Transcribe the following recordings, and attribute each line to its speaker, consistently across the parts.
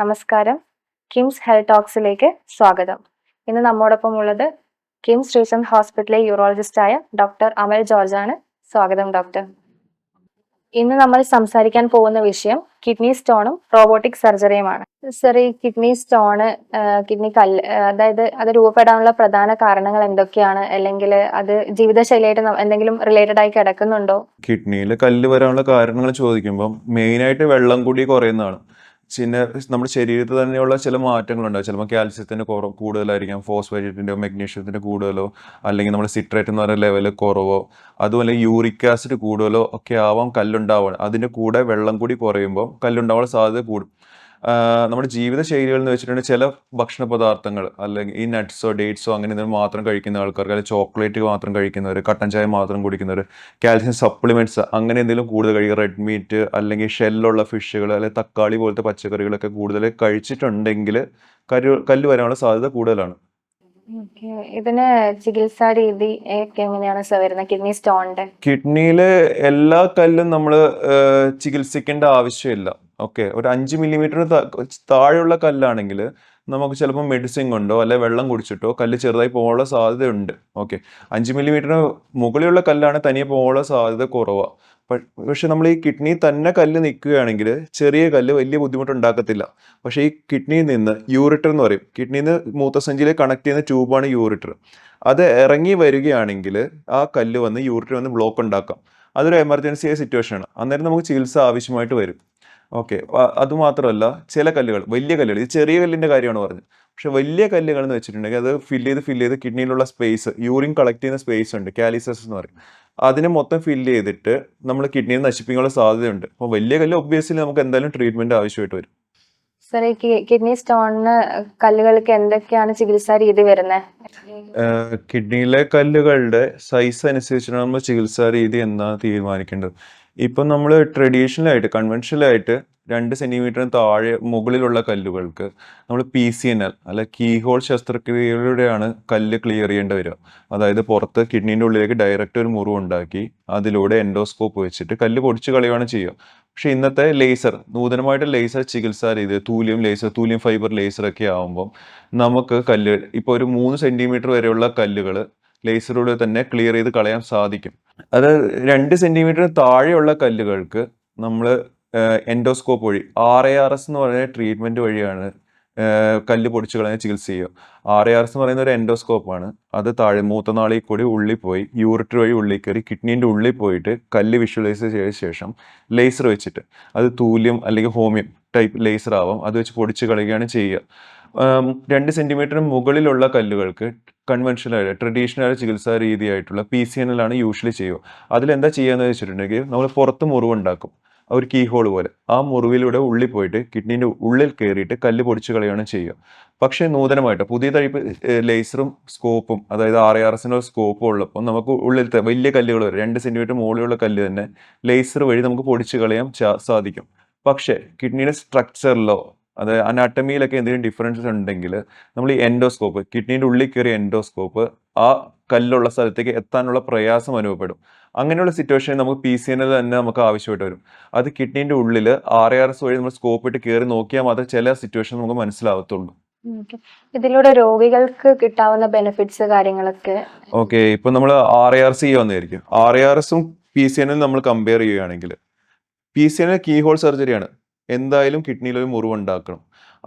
Speaker 1: നമസ്കാരം. കിംസ് ഹെൽത്ത് ടോക്സിലേക്ക് സ്വാഗതം. ഇന്ന് നമ്മോടൊപ്പം ഉള്ളത് കിംസ് റീസെന്റ് ഹോസ്പിറ്റലിലെ യൂറോളജിസ്റ്റ് ആയ ഡോക്ടർ അമൽ ജോർജ് ആണ് സ്വാഗതം ഡോക്ടർ. ഇന്ന് നമ്മൾ സംസാരിക്കാൻ പോകുന്ന വിഷയം കിഡ്നി സ്റ്റോണും റോബോട്ടിക് സർജറിയുമാണ്. സർ ഈ കിഡ്നി സ്റ്റോണ് കിഡ്നി കല്ല് അതായത് അത് രൂപപ്പെടാനുള്ള പ്രധാന കാരണങ്ങൾ എന്തൊക്കെയാണ്? അല്ലെങ്കിൽ അത് ജീവിതശൈലിയായിട്ട് എന്തെങ്കിലും റിലേറ്റഡ് ആയി കിടക്കുന്നുണ്ടോ?
Speaker 2: കിഡ്നിയിൽ കല്ല് വരാനുള്ള കാരണങ്ങൾ ചോദിക്കുമ്പം മെയിനായിട്ട് വെള്ളം കൂടി കുറയുന്നതാണ്. പിന്നെ നമ്മുടെ ശരീരത്തിൽ തന്നെയുള്ള ചില മാറ്റങ്ങളുണ്ടാവും ചിലപ്പോൾ കാൽസ്യത്തിന്റെ കുറവ് കൂടുതലായിരിക്കാം ഫോസ്ഫേറ്റിന്റെ മെഗ്നീഷ്യത്തിന്റെ കൂടുതലോ അല്ലെങ്കിൽ നമ്മുടെ സിട്രേറ്റ് എന്ന് പറയുന്ന ലെവൽ കുറവോ അതുപോലെ യൂറിക് ആസിഡ് കൂടുതലോ ഒക്കെ ആവാം കല്ലുണ്ടാവുക അതിന്റെ കൂടെ വെള്ളം കൂടി കുറയുമ്പോൾ കല്ലുണ്ടാവാനുള്ള സാധ്യത കൂടും. നമ്മുടെ ജീവിത ശൈലികൾ എന്ന് വെച്ചിട്ടുണ്ടെങ്കിൽ ചില ഭക്ഷണ പദാർത്ഥങ്ങൾ അല്ലെങ്കിൽ ഈ നട്ട്സോ ഡേറ്റ്സോ അങ്ങനെ എന്തെങ്കിലും മാത്രം കഴിക്കുന്ന ആൾക്കാർക്ക് അല്ലെങ്കിൽ ചോക്ലേറ്റ് മാത്രം കഴിക്കുന്നവർ കട്ടൻ ചായ മാത്രം കുടിക്കുന്നവർ കാൽസ്യം സപ്ലിമെന്റ്സ് അങ്ങനെ എന്തെങ്കിലും കൂടുതൽ കഴിക്കുക റെഡ് മീറ്റ് അല്ലെങ്കിൽ ഷെല്ലുള്ള ഫിഷുകൾ അല്ലെങ്കിൽ തക്കാളി പോലത്തെ പച്ചക്കറികളൊക്കെ കൂടുതൽ കഴിച്ചിട്ടുണ്ടെങ്കിൽ കരു കല്ല് വരാനുള്ള സാധ്യത കൂടുതലാണ്.
Speaker 1: ഇതിന് ചികിത്സാ രീതി എങ്ങനെയാണ് സർ വരുന്നത്? കിഡ്നി സ്റ്റോണിന്റെ
Speaker 2: കിഡ്നിയിലെ എല്ലാ കല്ലും നമ്മൾ ചികിത്സിക്കേണ്ട ആവശ്യമില്ല. ഓക്കെ. ഒരു അഞ്ച് മില്ലിമീറ്റർ താഴെയുള്ള കല്ലാണെങ്കിൽ നമുക്ക് ചിലപ്പോൾ മെഡിസിൻ കൊണ്ടോ അല്ലെ വെള്ളം കുടിച്ചിട്ടോ കല്ല് ചെറുതായി പോകാനുള്ള സാധ്യതയുണ്ട്. ഓക്കെ. അഞ്ച് മില്ലിമീറ്ററിന് മുകളിലുള്ള കല്ലാണ് തനിയെ പോകാനുള്ള സാധ്യത കുറവാണ് പക്ഷെ നമ്മൾ ഈ കിഡ്നി തന്നെ കല്ല് നിൽക്കുകയാണെങ്കിൽ ചെറിയ കല്ല് വലിയ ബുദ്ധിമുട്ടുണ്ടാക്കത്തില്ല. പക്ഷേ ഈ കിഡ്നിയിൽ നിന്ന് യൂറിറ്റർ എന്ന് പറയും. കിഡ്നിയിൽ നിന്ന് മൂത്തസഞ്ചിയിൽ കണക്ട് ചെയ്യുന്ന ട്യൂബാണ് യൂറിറ്റർ. അത് ഇറങ്ങി വരികയാണെങ്കിൽ ആ കല്ല് വന്ന് യൂറിറ്റർ വന്ന് ബ്ലോക്ക് ഉണ്ടാക്കാം. അതൊരു എമർജൻസി ആയ സിറ്റുവേഷൻ ആണ്. അന്നേരം നമുക്ക് ചികിത്സ ആവശ്യമായിട്ട് വരും. ഓക്കെ. അതുമാത്രമല്ല ചില കല്ലുകൾ വലിയ കല്ലുകൾ ഇത് ചെറിയ കല്ലിന്റെ കാര്യമാണ് പറഞ്ഞത്. പക്ഷേ വലിയ കല്ലുകൾ എന്ന് വെച്ചിട്ടുണ്ടെങ്കിൽ അത് ഫില്ല് ചെയ്ത് ഫില്ല് ചെയ്ത് കിഡ്നിയിലുള്ള സ്പേസ് യൂറിൻ കളക്ട് ചെയ്യുന്ന സ്പേസ് ഉണ്ട് കാലിസസ് എന്ന് പറയും. അതിനെ മൊത്തം ഫില്ല് ചെയ്തിട്ട് നമ്മൾ കിഡ്നിയെ നശിപ്പിക്കാനുള്ള സാധ്യതയുണ്ട്. അപ്പോൾ വലിയ കല്ല് ഒബ്വിയസ്ലി നമുക്ക് എന്തായാലും ട്രീറ്റ്മെന്റ് ആവശ്യമായിട്ട് വരും.
Speaker 1: സർ ഈ കിഡ്നി സ്റ്റോണിന് കല്ലുകൾക്ക് എന്തൊക്കെയാണ് ചികിത്സാ രീതി വരുന്നത്
Speaker 2: കിഡ്നിയിലെ കല്ലുകളുടെ സൈസ് അനുസരിച്ചാണ് നമ്മൾ ചികിത്സാ രീതി എന്നാണ് തീരുമാനിക്കേണ്ടത്. ഇപ്പം നമ്മൾ കൺവെൻഷണൽ ആയിട്ട് രണ്ട് സെന്റിമീറ്ററിന് താഴെ മുകളിലുള്ള കല്ലുകൾക്ക് നമ്മൾ പി സി എൻ എൽ അല്ലെ കീഹോൾ ശസ്ത്രക്രിയയിലൂടെയാണ് കല്ല് ക്ലിയർ ചെയ്യേണ്ടി വരിക. അതായത് പുറത്ത് കിഡ്നീന്റെ ഉള്ളിലേക്ക് ഡയറക്റ്റ് ഒരു മുറിവ് ഉണ്ടാക്കി അതിലൂടെ എൻഡോസ്കോപ്പ് വെച്ചിട്ട് കല്ല് പൊടിച്ച് കളയുകയാണ് ചെയ്യുക. പക്ഷെ ഇന്നത്തെ ലേസർ നൂതനമായിട്ട് ലേസർ ചികിത്സാ രീതി thulium laser thulium fibre laser ഒക്കെ ആകുമ്പം നമുക്ക് കല്ല് ഇപ്പോൾ ഒരു മൂന്ന് സെന്റിമീറ്റർ വരെയുള്ള കല്ലുകൾ ലേസറിലൂടെ തന്നെ ക്ലിയർ ചെയ്ത് കളയാൻ സാധിക്കും. അത് രണ്ട് സെന്റിമീറ്റർ താഴെയുള്ള കല്ലുകൾക്ക് നമ്മൾ എൻഡോസ്കോപ്പ് വഴി ആർ എ ആർ എസ് എന്ന് പറയുന്ന ട്രീറ്റ്മെന്റ് വഴിയാണ് കല്ല് പൊടിച്ച് കളയാൻ ചികിത്സ ചെയ്യുക. ആർ എ ആർ എസ് എന്ന് പറയുന്ന ഒരു എൻഡോസ്കോപ്പാണ് അത് താഴെ മൂത്തനാളിൽ കൂടി ഉള്ളിൽ പോയി യൂറിറ്റർ വഴി ഉള്ളിൽ കയറി കിഡ്നീന്റെ ഉള്ളിൽ പോയിട്ട് കല്ല് വിഷ്വലൈസ് ചെയ്ത ശേഷം ലേസർ വെച്ചിട്ട് അത് തൂല്യം അല്ലെങ്കിൽ ഹോമിയം ടൈപ്പ് ലേസർ ആവാം. അത് വെച്ച് പൊടിച്ച് കളയുകയാണ് ചെയ്യുക. രണ്ട് സെന്റിമീറ്ററിന് മുകളിലുള്ള കല്ലുകൾക്ക് കൺവെൻഷണൽ ആയിട്ട് ട്രഡീഷണൽ ചികിത്സാ രീതിയായിട്ടുള്ള പി സി എൻ എൽ ആണ് യൂഷ്വലി ചെയ്യുക. അതിലെന്താ ചെയ്യുകയെന്ന് വെച്ചിട്ടുണ്ടെങ്കിൽ നമ്മൾ പുറത്ത് മുറിവുണ്ടാക്കും. ഒരു കീ ഹോൾ പോലെ. ആ മുറിവിലൂടെ ഉള്ളിൽ പോയിട്ട് കിഡ്നീന്റെ ഉള്ളിൽ കയറിയിട്ട് കല്ല് പൊടിച്ച് കളയാണ് ചെയ്യുക. പക്ഷേ നൂതനമായിട്ട് പുതിയ തഴിപ്പ് ലേസറും സ്കോപ്പും അതായത് ആർ ആർ എസിന്റെ സ്കോപ്പും ഉള്ളപ്പോൾ നമുക്ക് ഉള്ളിലത്തെ വലിയ കല്ലുകൾ വരും. രണ്ട് സെന്റിമീറ്റർ മുകളിലുള്ള കല്ല് തന്നെ ലേസർ വഴി നമുക്ക് പൊടിച്ച് കളയാൻ സാധിക്കും. പക്ഷേ കിഡ്നിയുടെ സ്ട്രക്ചറിലോ അത് അനാട്ടമിയിലൊക്കെ എന്തെങ്കിലും ഡിഫറൻസസ് ഉണ്ടെങ്കിൽ നമ്മൾ ഈ എൻഡോസ്കോപ്പ് കിഡ്നീന്റെ ഉള്ളിൽ കയറിയ എൻഡോസ്കോപ്പ് ആ കല്ലുള്ള സ്ഥലത്തേക്ക് എത്താനുള്ള പ്രയാസം അനുഭവപ്പെടും. അങ്ങനെയുള്ള സിറ്റുവേഷനിൽ നമുക്ക് പി സി എൻ എൽ തന്നെ നമുക്ക് ആവശ്യമായിട്ട് വരും. അത് കിഡ്നീന്റെ ഉള്ളിൽ ആർ ആർ എസ് വഴി നമ്മൾ സ്കോപ്പ് ഇട്ട് കയറി നോക്കിയാൽ മാത്രമേ ചില സിറ്റുവേഷൻ നമുക്ക് മനസ്സിലാവത്തുള്ളൂ.
Speaker 1: ഇതിലൂടെ രോഗികൾക്ക് കിട്ടാവുന്ന ബെനിഫിറ്റ്സ് കാര്യങ്ങളൊക്കെ?
Speaker 2: ഓക്കെ ഇപ്പൊ നമ്മൾ ആർ എ ആർ സി വന്നായിരിക്കും ആർ എ ആർ എസും പി സി എനും നമ്മൾ കമ്പയർ ചെയ്യുകയാണെങ്കിൽ P C N keyhole സർജറിയാണ് എന്തായാലും കിഡ്നിയിൽ ഒരു മുറിവ് ഉണ്ടാക്കണം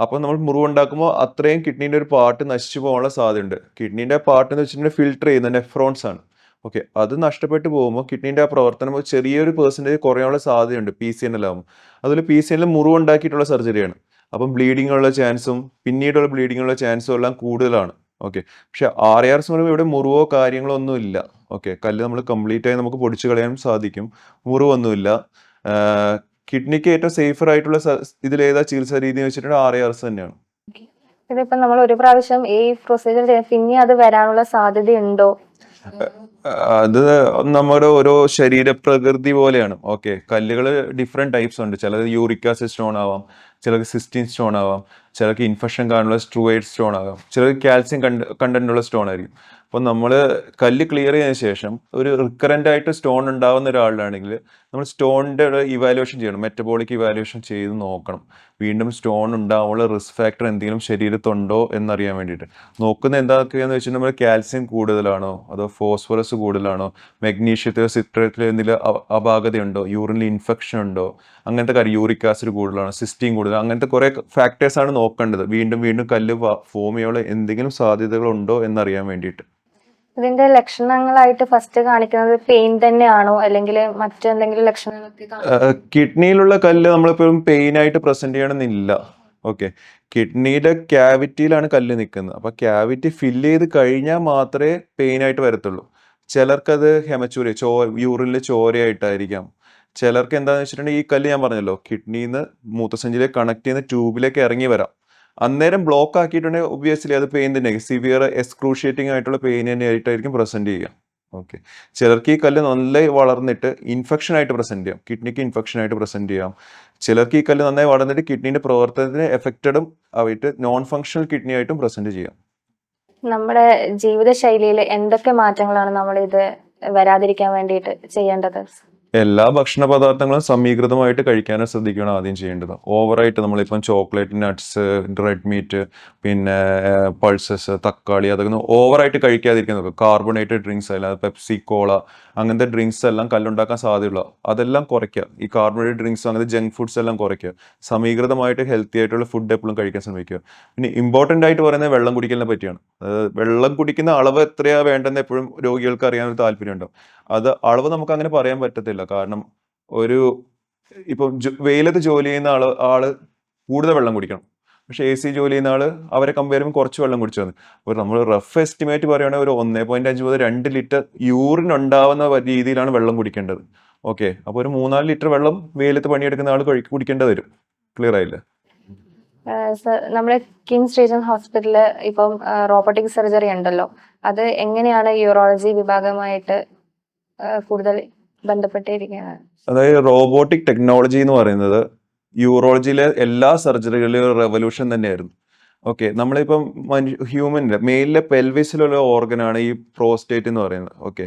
Speaker 2: അപ്പോൾ നമ്മൾ മുറിവ് ഉണ്ടാക്കുമ്പോൾ അത്രയും കിഡ്നീന്റെ ഒരു പാർട്ട് നശിച്ചു പോകാനുള്ള സാധ്യതയുണ്ട്. കിഡ്നീന്റെ പാർട്ട് എന്ന് വെച്ചിട്ടുണ്ടെങ്കിൽ ഫിൽട്ടർ ചെയ്യുന്ന നെഫ്രോൺസ് ആണ്. ഓക്കെ അത് നഷ്ടപ്പെട്ടു പോകുമ്പോൾ കിഡ്നീന്റെ ആ പ്രവർത്തനം ചെറിയൊരു പെർസെന്റേജ് കുറയാനുള്ള സാധ്യതയുണ്ട് പി സി എൻ ആകുമ്പോൾ. അതുപോലെ പി സി എനിൽ മുറിവ് ഉണ്ടാക്കിയിട്ടുള്ള സർജറിയാണ് അപ്പം ബ്ലീഡിംഗ് ഉള്ള ചാൻസും പിന്നീടുള്ള ബ്ലീഡിംഗ് ഉള്ള ചാൻസും എല്ലാം കൂടുതലാണ്. ഓക്കെ പക്ഷെ ആർ ആർ എസ് പറയുമ്പോൾ ഇവിടെ മുറിവോ കാര്യങ്ങളോ ഒന്നും ഇല്ല. ഓക്കെ കല്ല് നമ്മൾ കംപ്ലീറ്റ് ആയി നമുക്ക് പൊടിച്ചു കളയാനും സാധിക്കും. മുറിവൊന്നുമില്ല. കിഡ്നിക്ക് ഏറ്റവും സേഫർ ആയിട്ടുള്ള ഇതിൽ ഏതാ ചികിത്സാ രീതി എന്ന് വെച്ചിട്ടുണ്ടെങ്കിൽ ആർ എ ആർ എസ് തന്നെയാണ്
Speaker 1: ഇതിപ്പോ നമ്മൾ ഒരു പ്രാവശ്യം ഈ പ്രൊസീജിയർ ചെയ്യാൻ പിന്നെ അത് വരാനുള്ള സാധ്യത ഉണ്ടോ
Speaker 2: അത് നമ്മുടെ ഓരോ ശരീരപ്രകൃതി പോലെയാണ്. ഓക്കെ കല്ലുകൾ ഡിഫറെന്റ് ടൈപ്സ് ഉണ്ട്. ചിലത് യൂറിക് ആസിഡ് സ്റ്റോൺ ആവാം ചിലർക്ക് സിസ്റ്റിൻ സ്റ്റോൺ ആവാം ചിലർക്ക് ഇൻഫെക്ഷൻ കാണുള്ള സ്ട്രൂവൈഡ് സ്റ്റോൺ ആകാം ചിലർക്ക് കാൽസ്യം കണ്ട കണ്ടന്റുള്ള സ്റ്റോൺ ആയിരിക്കും. അപ്പോൾ നമ്മൾ കല്ല് ക്ലിയർ ചെയ്തതിന് ശേഷം ഒരു റിക്കറന്റ് ആയിട്ട് സ്റ്റോൺ ഉണ്ടാവുന്ന ഒരാളിലാണെങ്കിൽ നമ്മൾ സ്റ്റോണിന്റെ ഇവാലുവേഷൻ ചെയ്യണം. മെറ്റബോളിക് ഇവാലുവേഷൻ ചെയ്ത് നോക്കണം. വീണ്ടും സ്റ്റോൺ ഉണ്ടാവാനുള്ള റിസ്ക് ഫാക്ടർ എന്തെങ്കിലും ശരീരത്തുണ്ടോ എന്നറിയാൻ വേണ്ടിയിട്ട്. നോക്കുന്ന എന്താക്കുകയെന്ന് വെച്ചാൽ നമ്മൾ കാൽസ്യം കൂടുതലാണോ? അതോ ഫോസ്ഫറസ് കൂടുതലാണോ? മെഗ്നീഷ്യത്തിൽ സിട്രത്തിൽ എന്തെങ്കിലും അപാകതയുണ്ടോ? യൂറിനിൽ ഇൻഫെക്ഷൻ ഉണ്ടോ? അങ്ങനത്തെ കാര്യം യൂറിക് ആസിഡ് കൂടുതലാണോ? സിസ്റ്റീൻ കൂടുതൽ അങ്ങനത്തെ കുറേ ഫാക്ടേഴ്സാണ് നോക്കേണ്ടത്. വീണ്ടും വീണ്ടും കല്ല് ഫോമിയുള്ള എന്തെങ്കിലും സാധ്യതകളുണ്ടോ എന്നറിയാൻ വേണ്ടിയിട്ട്.
Speaker 1: ഇതിന്റെ ലക്ഷണങ്ങളായിട്ട് ഫസ്റ്റ് കാണിക്കുന്നത് പെയിൻ തന്നെയാണോ? അല്ലെങ്കിൽ മറ്റെന്തെങ്കിലും ലക്ഷണങ്ങളൊക്കെ
Speaker 2: കിഡ്നിയിലുള്ള കല്ല് നമ്മളിപ്പോഴും പെയിൻ ആയിട്ട് പ്രസന്റ് ചെയ്യണമെന്നില്ല. ഓക്കെ കിഡ്നിയുടെ ക്യാവിറ്റിയിലാണ് കല്ല് നിൽക്കുന്നത് അപ്പൊ ക്യാവിറ്റി ഫില്ല് ചെയ്ത് കഴിഞ്ഞാൽ മാത്രമേ പെയിൻ ആയിട്ട് വരത്തുള്ളൂ. ചിലർക്കത് ഹെമച്ചൂരി ചോ യൂറിനിൽ ചോരയായിട്ടായിരിക്കാം. ചിലർക്ക് എന്താണെന്ന് വെച്ചിട്ടുണ്ടെങ്കിൽ ഈ കല്ല് ഞാൻ പറഞ്ഞല്ലോ കിഡ്നിന്ന് മൂത്രസഞ്ചിയിലേക്ക് കണക്ട് ചെയ്യുന്ന ട്യൂബിലേക്ക് ഇറങ്ങി വരാം. അന്നേരം ബ്ലോക്ക് ആക്കിയിട്ടുണ്ടെങ്കിൽ ഒബ്വിയസ്ലി അത് പെയിൻ തന്നെ. സിവിയർ എക്സ്ക്രൂഷിയേറ്റിംഗ് ആയിട്ടുള്ള പെയിൻ തന്നെ ആയിട്ടായിരിക്കും പ്രസന്റ് ചെയ്യുക. ഓക്കെ ചിലർക്ക് ഈ കല്ല് നല്ല വളർന്നിട്ട് ഇൻഫെക്ഷൻ ആയിട്ട് പ്രസന്റ് ചെയ്യാം. കിഡ്നിക്ക് ഇൻഫെക്ഷൻ ആയിട്ട് പ്രസന്റ് ചെയ്യാം. ചിലർക്ക് ഈ കല്ല് നന്നായി വളർന്നിട്ട് കിഡ്നിന്റെ പ്രവർത്തനത്തിന് എഫക്റ്റഡും ആയിട്ട് നോൺ ഫങ്ഷണൽ കിഡ്നി ആയിട്ടും പ്രസന്റ് ചെയ്യാം.
Speaker 1: നമ്മുടെ ജീവിതശൈലിയിൽ എന്തൊക്കെ മാറ്റങ്ങളാണ് നമ്മൾ ഇത് വരാതിരിക്കാൻ വേണ്ടിയിട്ട് ചെയ്യേണ്ടത്?
Speaker 2: എല്ലാ ഭക്ഷണ പദാർത്ഥങ്ങളും സമീകൃതമായിട്ട് കഴിക്കാനും ശ്രദ്ധിക്കുകയാണ് ആദ്യം ചെയ്യേണ്ടത്. ഓവറായിട്ട് നമ്മളിപ്പം ചോക്ലേറ്റ് നട്ട്സ് റെഡ് മീറ്റ് പിന്നെ പൾസസ് തക്കാളി അതൊക്കെ ഓവറായിട്ട് കഴിക്കാതിരിക്കുന്നത് കാർബണേറ്റഡ് ഡ്രിങ്ക്സ് അല്ല പെപ്സി കോള അങ്ങനത്തെ ഡ്രിങ്ക്സ് എല്ലാം കല്ലുണ്ടാക്കാൻ സാധ്യതയുള്ള അതെല്ലാം കുറയ്ക്കുക. ഈ കാർബണേറ്റഡ് ഡ്രിങ്ക്സ് അങ്ങനത്തെ ജങ്ക് ഫുഡ്സ് എല്ലാം കുറയ്ക്കുക. സമീകൃതമായിട്ട് ഹെൽത്തി ആയിട്ടുള്ള ഫുഡ് എപ്പോഴും കഴിക്കാൻ ശ്രമിക്കുക. പിന്നെ ഇമ്പോർട്ടന്റ് ആയിട്ട് പറയുന്നത് വെള്ളം കുടിക്കലിനെ പറ്റിയാണ്. വെള്ളം കുടിക്കുന്ന അളവ് എത്രയാണ് വേണ്ടെന്ന് എപ്പോഴും രോഗികൾക്ക് അറിയാനൊരു താല്പര്യമുണ്ടാവും. അത് അളവ് നമുക്ക് അങ്ങനെ പറയാൻ പറ്റത്തില്ല. കാരണം ഒരു ഇപ്പം വെയിലത്ത് ജോലി ചെയ്യുന്ന ആൾ ആൾ കൂടുതൽ വെള്ളം കുടിക്കണം. പക്ഷെ എ സി ജോലി ചെയ്യുന്ന ആൾ അവരെ കമ്പയർ ചെയ്യുമ്പോൾ കുറച്ച് വെള്ളം കുടിച്ചു വന്നു അപ്പോൾ നമ്മൾ റഫ് എസ്റ്റിമേറ്റ് പറയുകയാണെങ്കിൽ ഒരു ഒന്നേ പോയിന്റ് അഞ്ച് മുതൽ രണ്ട് ലിറ്റർ യൂറിൻ ഉണ്ടാവുന്ന രീതിയിലാണ് വെള്ളം കുടിക്കേണ്ടത്. ഓക്കെ അപ്പോൾ ഒരു മൂന്നാൽ ലിറ്റർ വെള്ളം വെയിലത്ത് പണിയെടുക്കുന്ന ആൾ കഴി കുടിക്കേണ്ടത് വരും. ക്ലിയർ ആയില്ലേ?
Speaker 1: നമ്മുടെ കിങ്സ് റീജൻ ഹോസ്പിറ്റലിൽ ഇപ്പം റോബോട്ടിക് സർജറി ഉണ്ടല്ലോ. അത് എങ്ങനെയാണ് യൂറോളജി വിഭാഗമായിട്ട് കൂടുതൽ ബന്ധപ്പെട്ടിരിക്കുന്നത്
Speaker 2: അതായത് റോബോട്ടിക് ടെക്നോളജി എന്ന് പറയുന്നത് യൂറോളജിയിലെ എല്ലാ സർജറികളിലും റെവല്യൂഷൻ തന്നെയായിരുന്നു. ഓക്കെ നമ്മളിപ്പം മനു ഹ്യൂമനിലെ മെയിലിലെ പെൽവിസിലുള്ള ഓർഗനാണ് ഈ പ്രോസ്റ്റേറ്റ് എന്ന് പറയുന്നത്. ഓക്കെ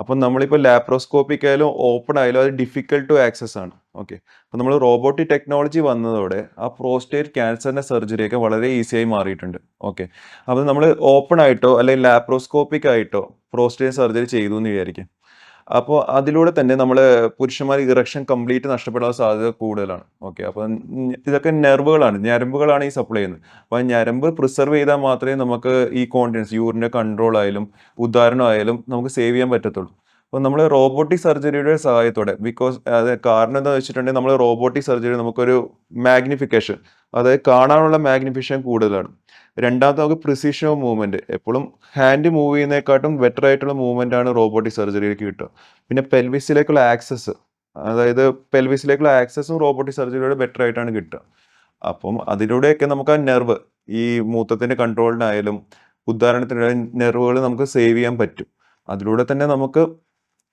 Speaker 2: അപ്പം നമ്മളിപ്പോൾ ലാപ്രോസ്കോപ്പിക് ആയാലും ഓപ്പൺ ആയാലും അത് ഡിഫിക്കൽട്ട് ടു ആക്സസ് ആണ്. ഓക്കെ അപ്പം നമ്മൾ റോബോട്ടിക് ടെക്നോളജി വന്നതോടെ ആ പ്രോസ്റ്റേറ്റ് ക്യാൻസറിന്റെ സർജറിയൊക്കെ വളരെ ഈസിയായി മാറിയിട്ടുണ്ട്. ഓക്കെ അപ്പം നമ്മൾ ഓപ്പൺ ആയിട്ടോ അല്ലെങ്കിൽ ലാപ്രോസ്കോപ്പിക് ആയിട്ടോ പ്രോസ്റ്റേറ്റ് സർജറി ചെയ്തു എന്ന് വിചാരിക്കും. അപ്പോൾ അതിലൂടെ തന്നെ നമ്മൾ പുരുഷന്മാർ ഇറക്ഷൻ കംപ്ലീറ്റ് നഷ്ടപ്പെടാൻ സാധ്യത കൂടുതലാണ്. ഓക്കെ അപ്പോൾ ഇതൊക്കെ നെർവുകളാണ് ഞരമ്പുകളാണ് ഈ സപ്ലൈ ചെയ്യുന്നത്. അപ്പോൾ ഞരമ്പ് പ്രിസർവ് ചെയ്താൽ മാത്രമേ നമുക്ക് ഈ കോണ്ടിനൻസ് യൂറിന്റെ കൺട്രോൾ ആയാലും ഉദാഹരണം ആയാലും നമുക്ക് സേവ് ചെയ്യാൻ പറ്റത്തുള്ളൂ. അപ്പോൾ നമ്മൾ റോബോട്ടിക് സർജറിയുടെ സഹായത്തോടെ ബിക്കോസ് അത് കാരണം എന്താ വെച്ചിട്ടുണ്ടെങ്കിൽ നമ്മൾ റോബോട്ടിക് സർജറി നമുക്കൊരു മാഗ്നിഫിക്കേഷൻ അതായത് കാണാനുള്ള മാഗ്നിഫിക്കേഷൻ കൂടുതലാണ്. രണ്ടാമത്തെ നമുക്ക് പ്രിസിഷൻ ഓഫ് മൂവ്മെന്റ് എപ്പോഴും ഹാൻഡ് മൂവ് ചെയ്യുന്നതിനെക്കാട്ടും ബെറ്റർ ആയിട്ടുള്ള മൂവ്മെന്റ് ആണ് റോബോട്ടിക് സർജറിയിലേക്ക് കിട്ടുക. പിന്നെ പെൽവിസിലേക്കുള്ള ആക്സസ് അതായത് പെൽവിസിലേക്കുള്ള ആക്സസും റോബോട്ടിക് സർജറിയുടെ ബെറ്റർ ആയിട്ടാണ് കിട്ടുക. അപ്പം അതിലൂടെയൊക്കെ നമുക്ക് ആ നെർവ് ഈ മൂത്രത്തിന്റെ കൺട്രോളിനായാലും ഉദാഹരണത്തിന് നെർവുകൾ നമുക്ക് സേവ് ചെയ്യാൻ പറ്റും. അതിലൂടെ തന്നെ നമുക്ക്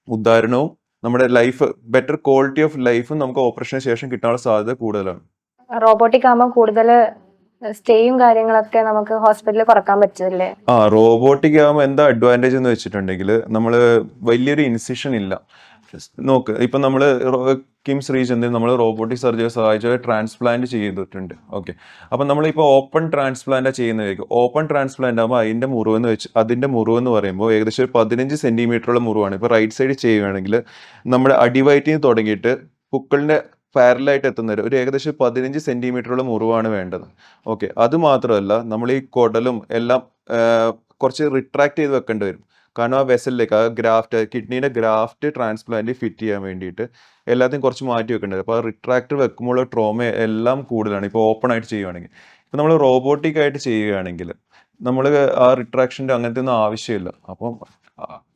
Speaker 2: ഉദാഹരണവും നമ്മുടെ ലൈഫ് ബെറ്റർ ക്വാളിറ്റി ഓഫ് ലൈഫും നമുക്ക് ഓപ്പറേഷന് ശേഷം കിട്ടാനുള്ള സാധ്യത കൂടുതലാണ്.
Speaker 1: റോബോട്ടിക് ആകുമ്പോൾ കൂടുതൽ സ്റ്റേയും കാര്യങ്ങളൊക്കെ നമുക്ക് ഹോസ്പിറ്റലിൽ കുറയ്ക്കാൻ പറ്റില്ലേ
Speaker 2: ആ റോബോട്ടിക് ആകുമ്പോൾ എന്താ അഡ്വാന്റേജ് എന്ന് വെച്ചിട്ടുണ്ടെങ്കിൽ നമ്മൾ വലിയൊരു ഇൻസിഷൻ ഇല്ല. നോക്ക് ഇപ്പം നമ്മൾ കിംസ് റീജനിൽ നമ്മൾ റോബോട്ടിക് സർജറി സഹായിച്ച് ട്രാൻസ്പ്ലാന്റ് ചെയ്തിട്ടുണ്ട്. ഓക്കെ അപ്പം നമ്മളിപ്പോൾ ഓപ്പൺ ട്രാൻസ്പ്ലാന്റ് ചെയ്യുന്നതായിരിക്കും ഓപ്പൺ ട്രാൻസ്പ്ലാന്റ് ആകുമ്പോൾ അതിന്റെ മുറിവെന്ന് വെച്ച് അതിന്റെ മുറിവെന്ന് പറയുമ്പോൾ ഏകദേശം ഒരു പതിനഞ്ച് സെന്റിമീറ്ററുള്ള മുറിവാണ്. ഇപ്പോൾ റൈറ്റ് സൈഡ് ചെയ്യുകയാണെങ്കിൽ നമ്മുടെ അടിവയറ്റിൽ നിന്ന് തുടങ്ങിയിട്ട് പുക്കളിന്റെ പാരലായിട്ട് എത്തുന്ന ഒരു ഏകദേശം പതിനഞ്ച് സെന്റിമീറ്ററുള്ള മുറിവാണ് വേണ്ടത്. ഓക്കെ. അത് മാത്രമല്ല നമ്മൾ ഈ കുടലും എല്ലാം കുറച്ച് റിട്രാക്ട് ചെയ്ത് വെക്കേണ്ടി വരും. കാരണം ആ വെസലിലേക്ക് ആ ഗ്രാഫ്റ്റ് കിഡ്നിയുടെ ഗ്രാഫ്റ്റ് ട്രാൻസ്പ്ലാന്റ് ഫിറ്റ് ചെയ്യാൻ വേണ്ടിയിട്ട് എല്ലാത്തിനും കുറച്ച് മാറ്റി വെക്കേണ്ടത് അപ്പോൾ ആ റിട്രാക്ടർ വെക്കുമ്പോൾ ട്രോമ എല്ലാം കൂടുതലാണ്. ഇപ്പോൾ ഓപ്പൺ ആയിട്ട് ചെയ്യുകയാണെങ്കിൽ ഇപ്പം നമ്മൾ റോബോട്ടിക് ആയിട്ട് ചെയ്യുകയാണെങ്കിൽ നമ്മൾ ആ റിട്രാക്ഷന്റെ അങ്ങനത്തെ ഒന്നും ആവശ്യമില്ല. അപ്പം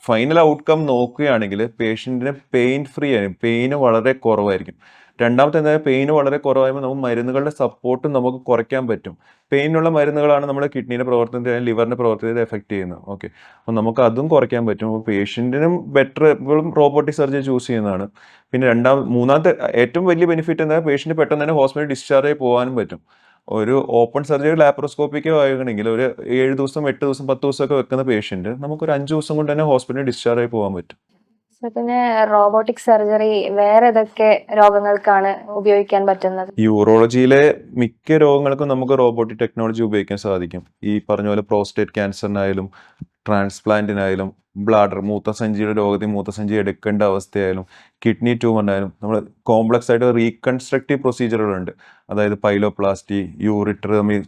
Speaker 2: ഫൈനൽ ഔട്ട്കം നോക്കുകയാണെങ്കിൽ പേഷ്യന്റിന് പെയിൻ ഫ്രീ ആയിരിക്കും. പെയിന് വളരെ കുറവായിരിക്കും. രണ്ടാമത്തെ എന്താ പെയിന് വളരെ കുറവായപ്പോൾ നമുക്ക് മരുന്നുകളുടെ സപ്പോർട്ടും നമുക്ക് കുറയ്ക്കാൻ പറ്റും. പെയിനുള്ള മരുന്നുകളാണ് നമ്മുടെ കിഡ്നിയുടെ പ്രവർത്തനത്തെ ലിവറിന്റെ പ്രവർത്തനത്തെ എഫക്ട് ചെയ്യുന്നത്. ഓക്കെ അപ്പം നമുക്ക് അതും കുറയ്ക്കാൻ പറ്റും. അപ്പോൾ പേഷ്യന്റിനും ബെറ്റർ എപ്പോഴും റോബോട്ടിക് സർജറി ചൂസ് ചെയ്യുന്നതാണ്. പിന്നെ രണ്ടാം മൂന്നാമത്തെ ഏറ്റവും വലിയ ബെനിഫിറ്റ് എന്താ പേഷ്യന്റ് പെട്ടെന്ന് തന്നെ ഹോസ്പിറ്റലിൽ ഡിസ്ചാർജ് ആയി പോകാനും പറ്റും. ഒരു ഓപ്പൺ സർജറി ലാപ്രോസ്കോപ്പിക്ക് ആയിരുന്നെങ്കിൽ ഒരു ഏഴ് ദിവസം എട്ട് ദിവസം പത്ത് ദിവസമൊക്കെ വെക്കുന്ന പേഷ്യന്റ് നമുക്കൊരു അഞ്ച് ദിവസം കൊണ്ട് തന്നെ ഹോസ്പിറ്റലിൽ ഡിസ്ചാർജ് ആയി പോകാൻ പറ്റും.
Speaker 1: പിന്നെ റോബോട്ടിക് സർജറി വേറെ ഏതൊക്കെ രോഗങ്ങൾക്കാണ് ഉപയോഗിക്കാൻ പറ്റുന്നത്?
Speaker 2: യൂറോളജിയിലെ മിക്ക രോഗങ്ങൾക്കും നമുക്ക് റോബോട്ടിക് ടെക്നോളജി ഉപയോഗിക്കാൻ സാധിക്കും. ഈ പറഞ്ഞ പോലെ പ്രോസ്റ്റേറ്റ് ക്യാൻസറിനായാലും ട്രാൻസ്പ്ലാന്റിനായാലും ബ്ലാഡർ മൂത്രസഞ്ചിയുടെ രോഗത്തിൽ മൂത്രസഞ്ചി എടുക്കേണ്ട അവസ്ഥയായാലും കിഡ്നി ട്യൂമറിനായാലും നമ്മൾ കോംപ്ലക്സ് ആയിട്ട് റീകൺസ്ട്രക്റ്റീവ് പ്രൊസീജിയറുകളുണ്ട്. അതായത് പൈലോപ്ലാസ്റ്റി യൂറിറ്റർ തമ്മിൽ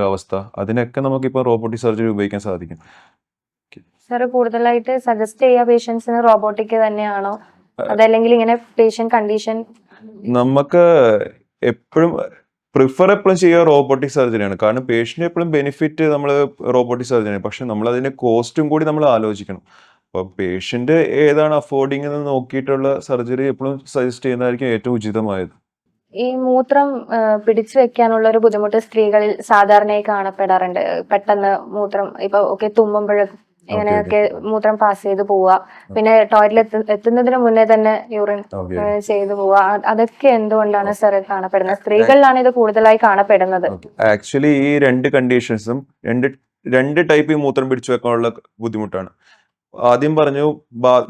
Speaker 2: അവസ്ഥ. അതിനൊക്കെ നമുക്ക് നമുക്കിപ്പോൾ റോബോട്ടിക് സർജറി ഉപയോഗിക്കാൻ സാധിക്കും.
Speaker 1: സാർ കൂടുതലായിട്ട് സജസ്റ്റ് ചെയ്യുക പേഷ്യൻസിന് റോബോട്ടിക് തന്നെയാണോ? അതല്ലെങ്കിൽ ഇങ്ങനെ പേഷ്യന്റ് കണ്ടീഷൻ
Speaker 2: നമുക്ക് എപ്പോഴും പ്രിഫർ എപ്പോഴും ചെയ്യുക റോബോട്ടിക് സർജറിയാണ് കാരണം പേഷ്യന്റ് എപ്പോഴും ബെനിഫിറ്റ് നമ്മൾ റോബോട്ടിക് സർജറിയാണ് പക്ഷെ നമ്മൾ അതിന്റെ കോസ്റ്റും കൂടി നമ്മൾ ആലോചിക്കണം. അപ്പോൾ പേഷ്യന്റ് ഏതാണ് അഫോർഡിംഗ് എന്ന് നോക്കിയിട്ടുള്ള സർജറി എപ്പോഴും സജസ്റ്റ് ചെയ്യുന്നതായിരിക്കും ഏറ്റവും ഉചിതമായത്.
Speaker 1: ഈ മൂത്രം പിടിച്ചു വെക്കാനുള്ള ഒരു ബുദ്ധിമുട്ട് സ്ത്രീകളിൽ സാധാരണയായി കാണപ്പെടാറുണ്ട്. പെട്ടെന്ന് മൂത്രം ഇപ്പൊ ഒക്കെ തുമ്മുമ്പോഴൊക്കെ ഇങ്ങനെയൊക്കെ മൂത്രം പാസ് ചെയ്ത് പോവുക പിന്നെ ടോയ്ലറ്റ് എത്തുന്നതിന് മുന്നേ തന്നെ യൂറിൻ ചെയ്തു പോവുക അതൊക്കെ എന്തുകൊണ്ടാണ് സാർ കാണപ്പെടുന്നത്? സ്ത്രീകളിലാണ് ഇത് കൂടുതലായി കാണപ്പെടുന്നത്.
Speaker 2: ആക്ച്വലി ഈ രണ്ട് കണ്ടീഷൻസും രണ്ട് രണ്ട് ടൈപ്പ് മൂത്രം പിടിച്ചു വെക്കാനുള്ള ബുദ്ധിമുട്ടാണ്. ആദ്യം പറഞ്ഞു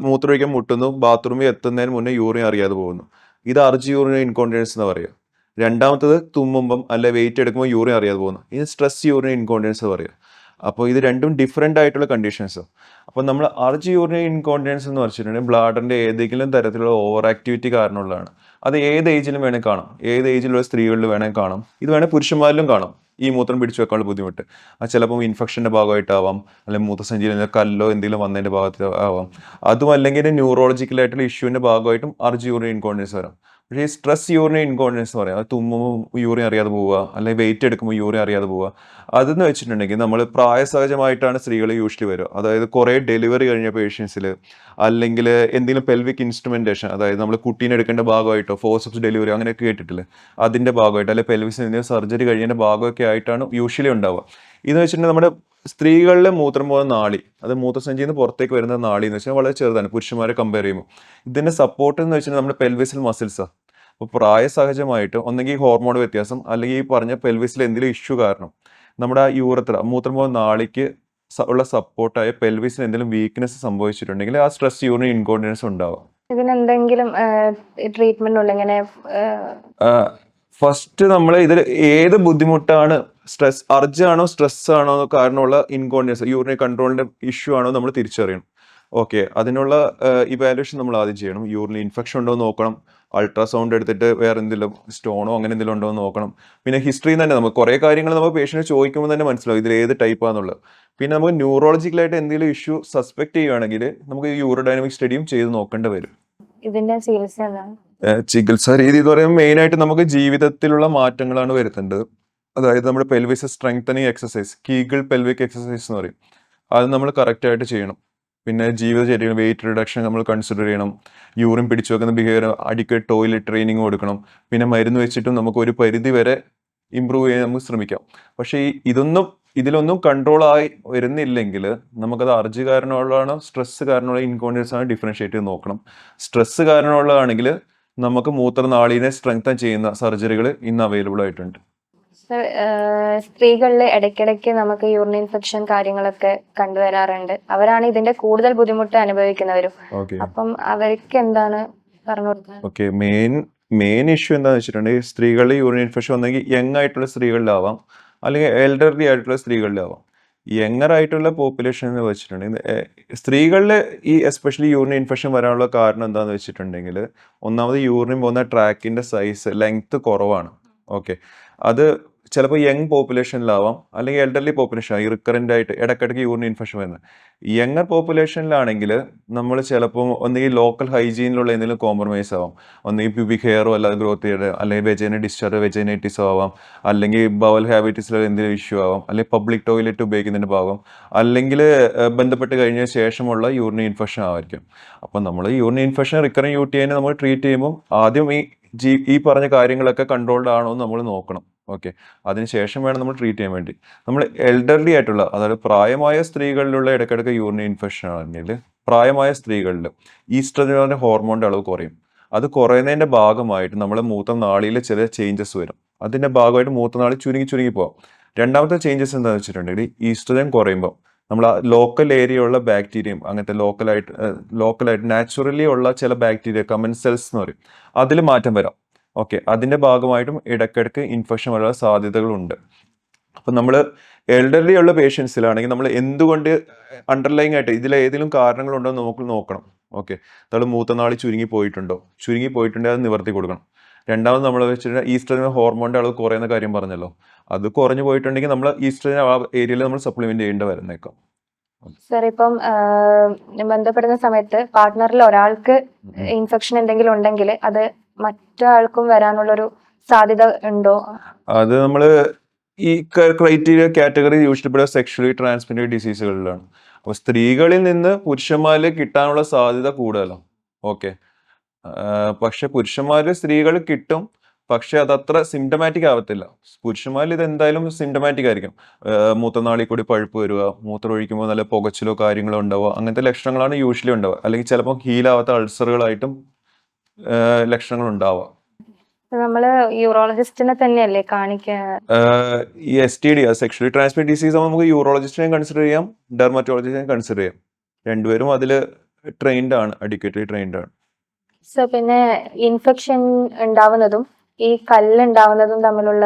Speaker 2: മൂത്രമൊഴിക്കാൻ മുട്ടുന്നു ബാത്റൂമിൽ എത്തുന്നതിന് മുന്നേ യൂറിൻ അറിയാതെ പോകുന്നു. ഇത് അർജി യൂറിൻ ഇൻകോണ്ടിനൻസ് എന്ന് പറയുക രണ്ടാമത്തത് തുമ്മുമ്പം അല്ലെ വെയിറ്റ് എടുക്കുമ്പോൾ യൂറിൻ അറിയാതെ പോകുന്നു. ഇത് സ്ട്രെസ് യൂറിൻ ഇൻകോണ്ടിനൻസ് എന്ന് പറയുക അപ്പോൾ ഇത് രണ്ടും ഡിഫറെന്റ് ആയിട്ടുള്ള കണ്ടീഷൻസ് അപ്പോൾ നമ്മൾ അർജി യൂറിനറി ഇൻകോണ്ടിനൻസ് എന്ന് വെച്ചിട്ടുണ്ടെങ്കിൽ ബ്ലാഡറിന്റെ ഏതെങ്കിലും തരത്തിലുള്ള ഓവർ ആക്ടിവിറ്റി കാരണമുള്ളതാണ്. അത് ഏത് ഏജിലും വേണേൽ കാണാം. ഏത് ഏജിലുള്ള സ്ത്രീകളിൽ വേണേൽ കാണാം. ഇത് വേണേൽ പുരുഷന്മാരിലും കാണാം. ഈ മൂത്രം പിടിച്ചു വെക്കാനുള്ള ബുദ്ധിമുട്ട്. അത് ചിലപ്പം ഇൻഫെക്ഷന്റെ ഭാഗമായിട്ടാവാം അല്ലെങ്കിൽ മൂത്രസഞ്ചിയിൽ കല്ലോ എന്തെങ്കിലും വന്നതിന്റെ ഭാഗത്ത് ആവാം. അതും അല്ലെങ്കിൽ ന്യൂറോളജിക്കലായിട്ടുള്ള ഇഷ്യൂവിന്റെ ഭാഗമായിട്ടും അർജി യൂറിൻ ഇൻകോണ്ടിനൻസ് വരാം. പക്ഷേ ഈ സ്ട്രെസ് യൂറിൻ ഇൻകോണ്ടിനൻസ് പറയാം. അത് തുമ്മുമ്പോൾ യൂറിൻ അറിയാതെ പോവുക അല്ലെങ്കിൽ വെയിറ്റ് എടുക്കുമ്പോൾ യൂറിൻ അറിയാതെ പോവുക അതെന്ന് വെച്ചിട്ടുണ്ടെങ്കിൽ നമ്മൾ പ്രായസഹജമായിട്ടാണ് സ്ത്രീകൾ യൂഷ്വലി വരിക. അതായത് കുറേ ഡെലിവറി കഴിഞ്ഞ പേഷ്യൻസിൽ അല്ലെങ്കിൽ എന്തെങ്കിലും പെൽവിക് ഇൻസ്ട്രുമെന്റേഷൻ അതായത് നമ്മൾ കുട്ടീനെ എടുക്കേണ്ട ഭാഗമായിട്ടോ ഫോർസപ്സ് ഡെലിവറി അങ്ങനെയൊക്കെ കേട്ടിട്ടില്ലേ? അതിന്റെ ഭാഗമായിട്ടോ അല്ലെങ്കിൽ പെൽവിക്സ് എന്തെങ്കിലും സർജറി കഴിഞ്ഞതിന്റെ ഭാഗമൊക്കെ ആയിട്ടാണ് യൂഷ്വലി ഉണ്ടാവുക. ഇതെന്ന് വെച്ചിട്ടുണ്ടെങ്കിൽ നമ്മുടെ സ്ത്രീകളിലെ മൂത്രം പോകുന്ന നാളി. അത് മൂത്രസഞ്ചിയിൽ നിന്ന് പുറത്തേക്ക് വരുന്ന നാളി എന്ന് വെച്ചാൽ വളരെ ചെറുതാണ്. പുരുഷന്മാരെ കമ്പയർ ചെയ്യുമ്പോൾ. ഇതിന്റെ സപ്പോർട്ട് എന്ന് വെച്ചാൽ നമ്മുടെ പെൽവിസിൽ മസിൽസാണ് അപ്പോൾ പ്രായസഹജമായിട്ട് ഒന്നെങ്കിൽ ഹോർമോൺ വ്യത്യാസം അല്ലെങ്കിൽ ഈ പറഞ്ഞ പെൽവിസിൽ എന്തെങ്കിലും ഇഷ്യൂ കാരണം നമ്മുടെ ആ യൂറത്ര മൂത്രം പോകുന്ന നാളിക്ക് ഉള്ള സപ്പോർട്ടായ പെൽവിസിന് എന്തെങ്കിലും വീക്ക്നെസ് സംഭവിച്ചിട്ടുണ്ടെങ്കിൽ ആ സ്ട്രെസ് യൂറിൻ ഇൻകോണ്ടിനൻസ് ഉണ്ടാവാം.
Speaker 1: ഇതിനെന്തെങ്കിലും ട്രീറ്റ്മെന്റ് ഉണ്ടെങ്കിൽ
Speaker 2: ഫസ്റ്റ് നമ്മൾ ഇതിൽ ഏത് ബുദ്ധിമുട്ടാണ് സ്ട്രെസ് ആണോ സ്ട്രെസ് ആണോ കാരണമുള്ള ഇൻകോണ്ടിനൻസ് യൂറിൻ കൺട്രോളിന്റെ ഇഷ്യൂ ആണോ നമ്മൾ തിരിച്ചറിയണം. ഓക്കെ അതിനുള്ള ഇവാലുവേഷൻ നമ്മൾ ആദ്യം ചെയ്യണം. യൂറിൻ ഇൻഫെക്ഷൻ ഉണ്ടോ എന്ന് നോക്കണം. അൾട്രാസൗണ്ട് എടുത്തിട്ട് വേറെ എന്തെങ്കിലും സ്റ്റോണോ അങ്ങനെ എന്തെങ്കിലും ഉണ്ടോ എന്ന് നോക്കണം. പിന്നെ ഹിസ്റ്ററി തന്നെ നമുക്ക് കുറേ കാര്യങ്ങൾ നമ്മൾ പേഷ്യന്റ് ചോദിക്കുമ്പോൾ തന്നെ മനസ്സിലാവും ഇതിൽ ഏത് ടൈപ്പാന്നുള്ളത് പിന്നെ നമുക്ക് ന്യൂറോളജിക്കലായിട്ട് എന്തെങ്കിലും ഇഷ്യൂ സസ്പെക്ട് ചെയ്യുകയാണെങ്കിൽ നമുക്ക് യൂറോഡൈനമിക് സ്റ്റഡിയും ചെയ്ത് നോക്കേണ്ടി വരും.
Speaker 1: ഇതിന്റെ ചികിത്സ
Speaker 2: ചികിത്സാ രീതി എന്ന് പറയുമ്പോൾ മെയിൻ ആയിട്ട് നമുക്ക് ജീവിതത്തിലുള്ള മാറ്റങ്ങളാണ് വരുത്തേണ്ടത്. അതായത് നമ്മുടെ pelvis strengthening exercise Kegel pelvic exercise എന്ന് പറയും. അത് നമ്മൾ കറക്റ്റ് ആയിട്ട് ചെയ്യണം. പിന്നെ ജീവിതചര്യ വെയിറ്റ് റിഡക്ഷൻ നമ്മൾ കൺസിഡർ ചെയ്യണം. യൂറിൻ പിടിച്ചു വെക്കുന്ന ബിഹേവിയർ അഡിക്വേറ്റ് ടോയ്ലറ്റ് ട്രെയിനിങ് കൊടുക്കണം പിന്നെ മരുന്ന് വെച്ചിട്ടും നമുക്ക് ഒരു പരിധി വരെ ഇമ്പ്രൂവ് ചെയ്യാൻ നമുക്ക് ശ്രമിക്കാം. പക്ഷേ ഇതൊന്നും ഇതിലൊന്നും കൺട്രോൾ ആയി വരുന്നില്ലെങ്കിൽ നമുക്കത് അർജി കാരണമുള്ളതാണോ സ്ട്രെസ് കാരണമുള്ള ഇൻകോണ്ടിയൻസ് ആണ് ഡിഫറൻഷിയേറ്റ് ചെയ്ത് നോക്കണം. സ്ട്രെസ് കാരണമുള്ളതാണെങ്കിൽ നമുക്ക് മൂത്രനാളീനെ സ്ട്രെങ്തൻ ചെയ്യുന്ന സർജറികൾ ഇന്ന് അവൈലബിൾ ആയിട്ടുണ്ട്.
Speaker 1: സ്ത്രീകളിൽ ഇടയ്ക്കിടയ്ക്ക് നമുക്ക് യൂറിൻ ഇൻഫെക്ഷൻ കാര്യങ്ങളൊക്കെ കണ്ടുവരാറുണ്ട്. അവരാണ് ഇതിന്റെ കൂടുതൽ ബുദ്ധിമുട്ട് അനുഭവിക്കുന്നവരും. അപ്പം അവർക്ക് എന്താണ് പറഞ്ഞു
Speaker 2: ഓക്കെ മെയിൻ മെയിൻ ഇഷ്യൂ എന്താണെന്ന് വെച്ചിട്ടുണ്ടെങ്കിൽ സ്ത്രീകളിൽ യൂറിൻ ഇൻഫെക്ഷൻ വന്നെങ്കിൽ യങ് ആയിട്ടുള്ള സ്ത്രീകളിലാവാം. അല്ലെങ്കിൽ എൽഡർലി ആയിട്ടുള്ള സ്ത്രീകളിലാവാം. പോപ്പുലേഷൻ എന്ന് വെച്ചിട്ടുണ്ടെങ്കിൽ സ്ത്രീകളിൽ ഈ എസ്പെഷ്യലി യൂറിൻ ഇൻഫെക്ഷൻ വരാനുള്ള കാരണം എന്താണെന്ന് വെച്ചിട്ടുണ്ടെങ്കിൽ ഒന്നാമത് യൂറിൻ പോകുന്ന ട്രാക്കിന്റെ സൈസ് ലെങ്ത് കുറവാണ്. ഓക്കെ അത് ചിലപ്പോൾ യങ് പോപ്പുലേഷനിലാവാം അല്ലെങ്കിൽ എൽഡർലി പോപ്പുലേഷൻ ഈ റിക്കറന്റ് ആയിട്ട് ഇടയ്ക്കിടയ്ക്ക് യൂറിൻ ഇൻഫെക്ഷൻ വരുന്നത്. യങ്ങർ പോപ്പുലേഷനിലാണെങ്കിൽ നമ്മൾ ചിലപ്പോൾ ഒന്നുകിൽ ലോക്കൽ ഹൈജീനിലുള്ള എന്തെങ്കിലും കോംപ്രമൈസ് ആവാം. ഒന്നുകിൽ പ്യൂബിക് ഹെയറോ അല്ലാതെ ഗ്രോത്ത് ചെയ്യുന്നത് അല്ലെങ്കിൽ വെജൈന ഡിസ്ചാർജ് വെജൈനൈറ്റിസോ ആവാം അല്ലെങ്കിൽ ബവൽ ഹാബിറ്റിസിലുള്ള എന്തെങ്കിലും ഇഷ്യൂ ആവാം അല്ലെങ്കിൽ പബ്ലിക് ടോയ്ലറ്റ് ഉപയോഗിക്കുന്നതിന്റെ ഭാഗം അല്ലെങ്കിൽ ബന്ധപ്പെട്ട് കഴിഞ്ഞ ശേഷമുള്ള യൂറിൻ ഇൻഫെക്ഷൻ ആയിരിക്കും അപ്പോൾ നമ്മൾ urine infection recurring U T നമ്മൾ ട്രീറ്റ് ചെയ്യുമ്പോൾ ആദ്യം ഈ ഈ പറഞ്ഞ കാര്യങ്ങളൊക്കെ കൺട്രോൾഡ് ആണോ എന്ന് നമ്മൾ നോക്കണം. ഓക്കെ. അതിനുശേഷം വേണം നമ്മൾ ട്രീറ്റ് ചെയ്യാൻ വേണ്ടി. നമ്മൾ എൽഡർലി ആയിട്ടുള്ള അതായത് പ്രായമായ സ്ത്രീകളിലുള്ള ഇടയ്ക്കിടയ്ക്ക് യൂറിൻ ഇൻഫെക്ഷൻ ആണെങ്കിൽ പ്രായമായ സ്ത്രീകളിൽ ഈസ്ട്രജന്റെ ഹോർമോണിന്റെ അളവ് കുറയും. അത് കുറയുന്നതിന്റെ ഭാഗമായിട്ട് നമ്മൾ മൂത്തം നാളിയിൽ ചില ചേഞ്ചസ് വരും. അതിന്റെ ഭാഗമായിട്ട് മൂത്ത മൂത്രനാളി ചുരുങ്ങി ചുരുങ്ങി പോകാം രണ്ടാമത്തെ ചേഞ്ചസ് എന്താണെന്ന് വെച്ചിട്ടുണ്ടെങ്കിൽ ഈസ്ട്രജൻ കുറയുമ്പോൾ നമ്മൾ ലോക്കൽ ഏരിയ ഉള്ള ബാക്ടീരിയം അങ്ങനത്തെ ലോക്കലായിട്ട് ലോക്കലായിട്ട് നാച്ചുറലി ഉള്ള ചില ബാക്ടീരിയ കമൻ സെൽസ് എന്ന് പറയും. അതിൽ മാറ്റം വരാം. ഓക്കെ അതിന്റെ ഭാഗമായിട്ടും ഇടയ്ക്കിടയ്ക്ക് ഇൻഫെക്ഷൻ വരാനുള്ള സാധ്യതകളുണ്ട്. അപ്പം നമ്മൾ എൽഡർലി ഉള്ള പേഷ്യൻസിലാണെങ്കിൽ നമ്മൾ എന്തുകൊണ്ട് അണ്ടർലൈങ് ആയിട്ട് ഇതിൽ ഏതെങ്കിലും കാരണങ്ങളുണ്ടോ എന്ന് നമുക്ക് നോക്കണം. ഓക്കെ നമ്മൾ മൂത്തനാളി ചുരുങ്ങി പോയിട്ടുണ്ടോ? ചുരുങ്ങി പോയിട്ടുണ്ടെങ്കിൽ അത് നിവർത്തി കൊടുക്കണം. രണ്ടാമത് നമ്മൾ വെച്ചിട്ടുണ്ടെങ്കിൽ ഈസ്ട്രജൻ ഹോർമോണിന്റെ അളവ് കുറയുന്ന കാര്യം പറഞ്ഞല്ലോ. അത് കുറഞ്ഞു പോയിട്ടുണ്ടെങ്കിൽ നമ്മൾ ഈസ്ട്രജൻ ആ ഏരിയയിൽ നമ്മൾ സപ്ലിമെന്റ് ചെയ്യേണ്ടി വരുന്നേക്കാം.
Speaker 1: സർ ഇപ്പം ബന്ധപ്പെടുന്ന സമയത്ത് പാർട്ട്ണറിൽ ഒരാൾക്ക് ഇൻഫെക്ഷൻ എന്തെങ്കിലും ഉണ്ടെങ്കിൽ അത് മറ്റൊരാൾക്കും വരാനുള്ളൊരു സാധ്യത ഉണ്ടോ?
Speaker 2: അത് നമ്മൾ ഈ criteria category usually sexually transmitted ഡിസീസുകളിലാണ് അപ്പോൾ സ്ത്രീകളിൽ നിന്ന് പുരുഷന്മാരിൽ കിട്ടാനുള്ള സാധ്യത കൂടുതലാണ് ഓക്കെ. പക്ഷെ പുരുഷന്മാരിൽ സ്ത്രീകൾ കിട്ടും പക്ഷെ അതത്ര സിംറ്റമാറ്റിക് ആവത്തില്ല. പുരുഷന്മാരിൽ ഇത് എന്തായാലും സിംറ്റമാറ്റിക് ആയിരിക്കും. മൂത്രനാളിൽ കൂടി പഴുപ്പ് വരിക മൂത്രം ഒഴിക്കുമ്പോൾ നല്ല പുകച്ചിലോ കാര്യങ്ങളോ ഉണ്ടാവുക അങ്ങനത്തെ ലക്ഷണങ്ങളാണ് യൂഷ്വലി ഉണ്ടാവുക. അല്ലെങ്കിൽ ചിലപ്പോൾ ഹീലാവാത്ത അൾസറുകളായിട്ടും ലക്ഷണങ്ങൾ ഉണ്ടാവുക
Speaker 1: നമ്മൾ യൂറോളജിസ്റ്റിനെ തന്നെയല്ലേ
Speaker 2: കാണിക്കുക ഈ S T D sexually transmit disease ആകുമ്പോൾ നമുക്ക് യൂറോളജിസ്റ്റിനെ കൺസിഡർ ചെയ്യാം ഡെർമറ്റോളജിസ്റ്റിനെ കൺസിഡർ ചെയ്യാം. രണ്ടുപേരും അതിൽ ട്രെയിൻഡ് ആണ് അഡിക്വേറ്റ്ലി ട്രെയിൻഡ് ആണ്.
Speaker 1: സോ പിന്നെ ഇൻഫെക്ഷൻ ഉണ്ടാവുന്നതും ഈ കല്ല് ഉണ്ടാവുന്നതും തമ്മിലുള്ള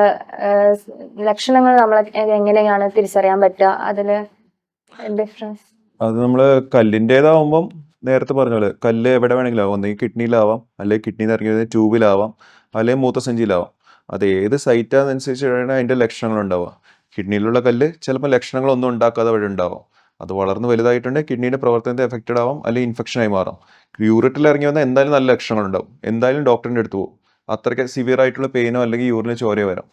Speaker 1: ലക്ഷണങ്ങൾ നമ്മൾ എങ്ങനെയാണ് തിരിച്ചറിയാൻ പറ്റുക? അതിൽ ഡിഫറൻസ്
Speaker 2: അത് നമ്മൾ കല്ലിന്റെതാവുമ്പം നേരത്തെ പറഞ്ഞ പോലെ കല്ല് എവിടെ വേണമെങ്കിലും ആവാം. ഒന്നെങ്കിൽ കിഡ്നിയിലാവാം. അല്ലെങ്കിൽ നിന്ന് ഇറങ്ങി വരുന്ന ട്യൂബിലാവാം അല്ലെങ്കിൽ മൂത്രസഞ്ചിയിലാവാം അത് ഏത് സൈറ്റാണെന്നനുസരിച്ചാണ് അതിന്റെ ലക്ഷണങ്ങൾ ഉണ്ടാവുക. കിഡ്നിയിലുള്ള കല്ല് ചിലപ്പോൾ ലക്ഷണങ്ങളൊന്നും ഉണ്ടാക്കാതെ വഴി ഉണ്ടാവാം. അത് വളർന്ന് വലുതായിട്ടുണ്ടെങ്കിൽ കിഡ്നിയുടെ പ്രവർത്തനത്തെ എഫക്റ്റഡ് ആവാം അല്ലെങ്കിൽ ഇൻഫെക്ഷനായി മാറാം. യൂറിറ്റിൽ ഇറങ്ങി വന്നാൽ എന്തായാലും നല്ല ലക്ഷണങ്ങൾ ഉണ്ടാവും. എന്തായാലും ഡോക്ടറിന്റെ അടുത്ത് പോകും. അത്രയ്ക്ക് സിവിയർ ആയിട്ടുള്ള പെയിനോ അല്ലെങ്കിൽ യൂറിന് ചോരയോ വരാം.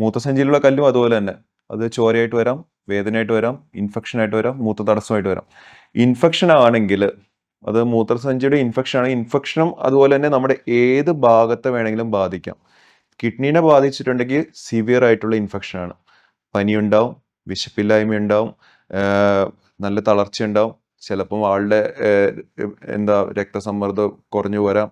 Speaker 2: മൂത്രസഞ്ചിയിലുള്ള കല്ലും അതുപോലെ തന്നെ. അത് ചോരയായിട്ട് വരാം വേദനയായിട്ട് വരാം ഇൻഫെക്ഷനായിട്ട് വരാം മൂത്ര തടസ്സമായിട്ട് വരാം. ഇൻഫെക്ഷൻ ആണെങ്കിൽ അത് മൂത്രസഞ്ചിയുടെ ഇൻഫെക്ഷൻ ആണ്. ഇൻഫെക്ഷനും അതുപോലെ തന്നെ നമ്മുടെ ഏത് ഭാഗത്തെ വേണമെങ്കിലും ബാധിക്കാം. കിഡ്നീനെ ബാധിച്ചിട്ടുണ്ടെങ്കിൽ സിവിയർ ആയിട്ടുള്ള ഇൻഫെക്ഷൻ ആണ്. പനി ഉണ്ടാവും വിശപ്പില്ലായ്മ ഉണ്ടാവും നല്ല തളർച്ച ഉണ്ടാവും. ചിലപ്പം ആളുടെ എന്താ രക്തസമ്മർദ്ദം കുറഞ്ഞു വരാം.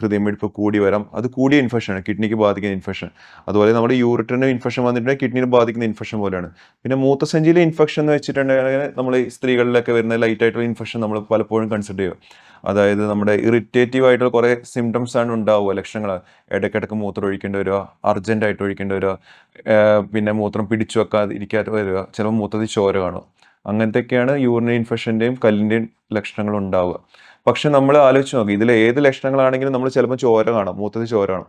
Speaker 2: ഹൃദയമിടിപ്പ് കൂടി വരാം. അത് കൂടിയ ഇൻഫെക്ഷൻ ആണ്. കിഡ്നിക്ക് ബാധിക്കുന്ന ഇൻഫെക്ഷൻ അതുപോലെ നമ്മുടെ യൂറിറ്റിന് ഇൻഫെക്ഷൻ വന്നിട്ടുണ്ടെങ്കിൽ കിഡ്നിയിൽ ബാധിക്കുന്ന ഇൻഫെക്ഷൻ പോലെയാണ്. പിന്നെ മൂത്രസഞ്ചിയിലെ ഇൻഫെക്ഷൻ എന്ന് വെച്ചിട്ടുണ്ടെങ്കിൽ നമ്മൾ സ്ത്രീകളിലൊക്കെ വരുന്ന ലൈറ്റ് ആയിട്ടുള്ള ഇൻഫെക്ഷൻ നമ്മൾ പലപ്പോഴും കൺസിഡർ ചെയ്യും. അതായത് നമ്മുടെ ഇറിറ്റേറ്റീവ് ആയിട്ടുള്ള കുറേ സിംറ്റംസ് ആണ് ഉണ്ടാവുക ലക്ഷണങ്ങൾ ഇടയ്ക്കിടയ്ക്ക് മൂത്രം ഒഴിക്കേണ്ടി വരിക അർജന്റ് ആയിട്ട് ഒഴിക്കേണ്ടി വരിക പിന്നെ മൂത്രം പിടിച്ചു വെക്കാതെ ഇരിക്കാതെ വരിക. ചിലപ്പോൾ മൂത്രത്തിൽ ചോര കാണും. അങ്ങനത്തെയൊക്കെയാണ് യൂറിനറി ഇൻഫെക്ഷന്റെയും കല്ലിന്റെയും ലക്ഷണങ്ങൾ ഉണ്ടാവുക. പക്ഷെ നമ്മൾ ആലോചിച്ച് നോക്കി ഇതിൽ ഏത് ലക്ഷണങ്ങളാണെങ്കിലും നമ്മൾ ചിലപ്പോൾ ചോര കാണാം മൂത്തത് ചോര കാണും.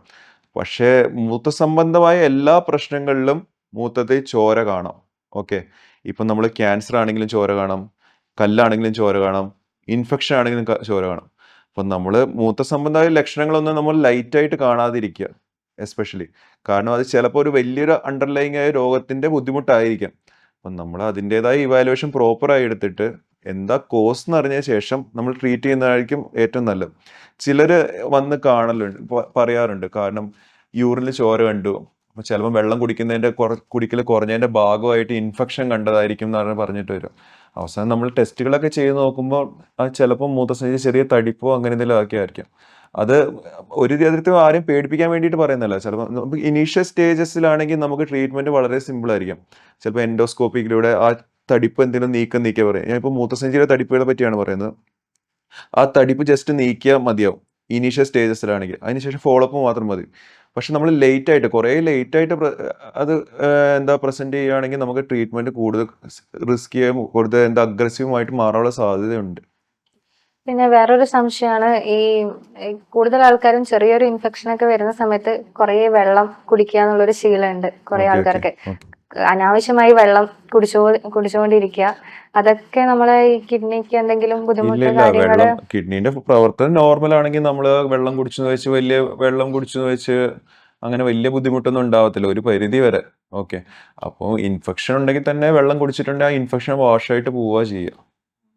Speaker 2: പക്ഷേ മൂത്ര സംബന്ധമായ എല്ലാ പ്രശ്നങ്ങളിലും മൂത്തത്തിൽ ചോര കാണാം. ഓക്കെ? ഇപ്പം നമ്മൾ ക്യാൻസർ ആണെങ്കിലും ചോര കാണാം കല്ലാണെങ്കിലും ചോര കാണാം ഇൻഫെക്ഷൻ ആണെങ്കിലും ചോര കാണാം. അപ്പം നമ്മൾ മൂത്ര സംബന്ധമായ ലക്ഷണങ്ങളൊന്നും നമ്മൾ ലൈറ്റായിട്ട് കാണാതിരിക്കുക എസ്പെഷ്യലി കാരണം അത് ചിലപ്പോൾ ഒരു വലിയൊരു അണ്ടർലൈങ് ആയ രോഗത്തിന്റെ ബുദ്ധിമുട്ടായിരിക്കാം. അപ്പം നമ്മൾ അതിന്റെതായ ഇവാലുവേഷൻ പ്രോപ്പറായി എടുത്തിട്ട് എന്താ കോസ് എന്ന് അറിഞ്ഞ ശേഷം നമ്മൾ ട്രീറ്റ് ചെയ്യുന്നതായിരിക്കും ഏറ്റവും നല്ലത്. ചിലർ വന്ന് കാണലുണ്ട് പറയാറുണ്ട്. കാരണം യൂറിനിൽ ചോര കണ്ടു. അപ്പോൾ ചിലപ്പോൾ വെള്ളം കുടിക്കുന്നതിന്റെ കുറ കുടിക്കൽ കുറഞ്ഞതിന്റെ ഭാഗമായിട്ട് ഇൻഫെക്ഷൻ കണ്ടതായിരിക്കും എന്ന് പറഞ്ഞ് പറഞ്ഞിട്ട് വരും അവസാനം നമ്മൾ ടെസ്റ്റുകളൊക്കെ ചെയ്ത് നോക്കുമ്പോൾ അത് ചിലപ്പോൾ മൂത്രസഞ്ചി ചെറിയ തടിപ്പോ അങ്ങനെ എന്തെങ്കിലും ഒക്കെ ആയിരിക്കും അത് ഒരു തരത്തിലും ആരും പേടിപ്പിക്കാൻ വേണ്ടിയിട്ട് പറയുന്നല്ല ചിലപ്പോൾ ഇനീഷ്യൽ സ്റ്റേജസിലാണെങ്കിൽ നമുക്ക് ട്രീറ്റ്മെന്റ് വളരെ സിമ്പിൾ ആയിരിക്കും. ചിലപ്പോൾ എൻഡോസ്കോപ്പിക്കിലൂടെ ആ തടിപ്പ് എന്തെങ്കിലും നീക്കം നീക്കിയാൽ പറയാം ഞാൻ ഇപ്പോൾ മൂത്രസഞ്ചിയുടെ തടിപ്പുകളെ പറ്റിയാണ് പറയുന്നത്. ആ തടിപ്പ് ജസ്റ്റ് നീക്കിയാൽ മതിയാവും. ഇനീഷ്യൽ സ്റ്റേജസിലാണെങ്കിൽ. അതിനുശേഷം ഫോളോ അപ്പ് മാത്രം മതി. പക്ഷെ നമ്മൾ ലേറ്റ് ആയിട്ട് കുറേ ലേറ്റ് ആയിട്ട് അത് എന്താ പ്രസന്റ് ചെയ്യുകയാണെങ്കിൽ നമുക്ക് ട്രീറ്റ്മെന്റ് കൂടുതൽ റിസ്ക് ചെയ്യാൻ കൂടുതൽ എന്താ അഗ്രസീവുമായിട്ട് മാറാനുള്ള സാധ്യതയുണ്ട്.
Speaker 1: പിന്നെ വേറൊരു സംശയമാണ് ഈ കൂടുതൽ ആൾക്കാരും ചെറിയൊരു ഇൻഫെക്ഷൻ ഒക്കെ വരുന്ന സമയത്ത് കുറേ വെള്ളം കുടിക്കുക എന്നുള്ളൊരു ശീലമുണ്ട്. കുറേ ആൾക്കാർക്ക്. അനാവശ്യമായി വെള്ളം കുടിച്ചോ കുടിച്ചുകൊണ്ടിരിക്കുക അതൊക്കെ നമ്മളെ ഈ കിഡ്നിക്ക് എന്തെങ്കിലും ബുദ്ധിമുട്ട്
Speaker 2: കാര്യങ്ങൾ കിഡ്നീന്റെ പ്രവർത്തനം നോർമൽ ആണെങ്കിൽ നമ്മൾ വെള്ളം കുടിച്ചെന്ന് വെച്ച് വലിയ വെള്ളം കുടിച്ചെന്ന് വെച്ച് അങ്ങനെ വലിയ ബുദ്ധിമുട്ടൊന്നും ഉണ്ടാവത്തില്ല ഒരു പരിധി വരെ. ഓക്കെ. അപ്പോൾ ഇൻഫെക്ഷൻ ഉണ്ടെങ്കിൽ തന്നെ വെള്ളം കുടിച്ചിട്ടുണ്ടെങ്കിൽ ആ ഇൻഫെക്ഷൻ വാഷായിട്ട് പോവുക ചെയ്യുക